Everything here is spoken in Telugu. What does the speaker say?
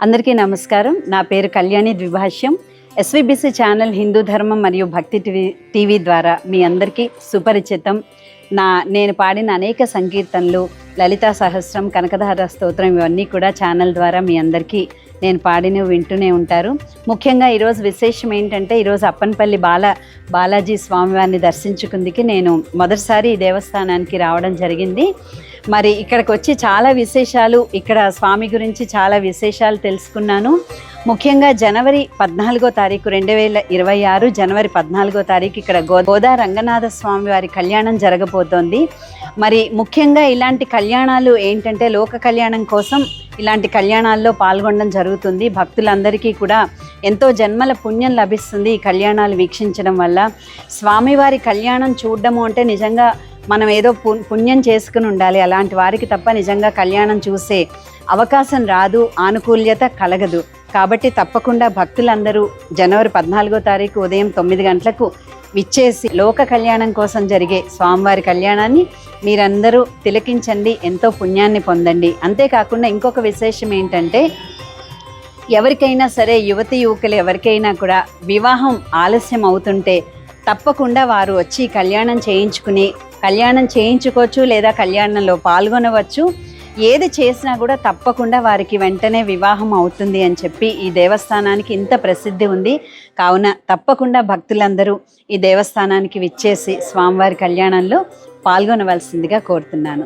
అందరికీ నమస్కారం. నా పేరు కళ్యాణి ద్విభాష్యం. ఎస్విబిసి ఛానల్ హిందూ ధర్మం మరియు భక్తి టీవీ టీవీ ద్వారా మీ అందరికీ సుపరిచితం. నా నేను పాడిన అనేక సంకీర్తనలు లలితా సహస్రం కనకధార స్తోత్రం ఇవన్నీ కూడా ఛానల్ ద్వారా మీ అందరికీ నేను పాడిన వింటూనే ఉంటారు. ముఖ్యంగా ఈరోజు విశేషం ఏంటంటే ఈరోజు అప్పనపల్లి బాల బాలాజీ స్వామివారిని దర్శించుకుందికి నేను మొదటిసారి ఈ దేవస్థానానికి రావడం జరిగింది. మరి ఇక్కడికి వచ్చి చాలా విశేషాలు ఇక్కడ స్వామి గురించి చాలా విశేషాలు తెలుసుకున్నాను. ముఖ్యంగా జనవరి పద్నాలుగో తారీఖు రెండు వేల ఇరవై ఆరు జనవరి పద్నాలుగో తారీఖు ఇక్కడ గో గోదా రంగనాథ స్వామి వారి కళ్యాణం జరగబోతోంది. మరి ముఖ్యంగా ఇలాంటి కళ్యాణాలు ఏంటంటే లోక కళ్యాణం కోసం ఇలాంటి కళ్యాణాల్లో పాల్గొనడం జరుగుతుంది. భక్తులందరికీ కూడా ఎంతో జన్మల పుణ్యం లభిస్తుంది ఈ కళ్యాణాలు వీక్షించడం వల్ల. స్వామివారి కళ్యాణం చూడడము అంటే నిజంగా మనం ఏదో పు- పుణ్యం చేసుకుని ఉండాలి. అలాంటి వారికి తప్ప నిజంగా కళ్యాణం చూసే అవకాశం రాదు ఆనుకూల్యత కలగదు. కాబట్టి తప్పకుండా భక్తులందరూ జనవరి పద్నాలుగో తారీఖు ఉదయం తొమ్మిది గంటలకు విచ్చేసి లోక కళ్యాణం కోసం జరిగే స్వామివారి కళ్యాణాన్ని మీరందరూ తిలకించండి ఎంతో పుణ్యాన్ని పొందండి. అంతేకాకుండా ఇంకొక విశేషం ఏంటంటే ఎవరికైనా సరే యువతి యువకులు ఎవరికైనా కూడా వివాహం ఆలస్యం అవుతుంటే తప్పకుండా వారు వచ్చి కళ్యాణం చేయించుకుని కళ్యాణం చేయించుకోవచ్చు లేదా కళ్యాణంలో పాల్గొనవచ్చు. ఏది చేసినా కూడా తప్పకుండా వారికి వెంటనే వివాహం అవుతుంది అని చెప్పి ఈ దేవస్థానానికి ఇంత ప్రసిద్ధి ఉంది. కావున తప్పకుండా భక్తులందరూ ఈ దేవస్థానానికి విచ్చేసి స్వామివారి కళ్యాణంలో పాల్గొనవలసిందిగా కోరుతున్నాను.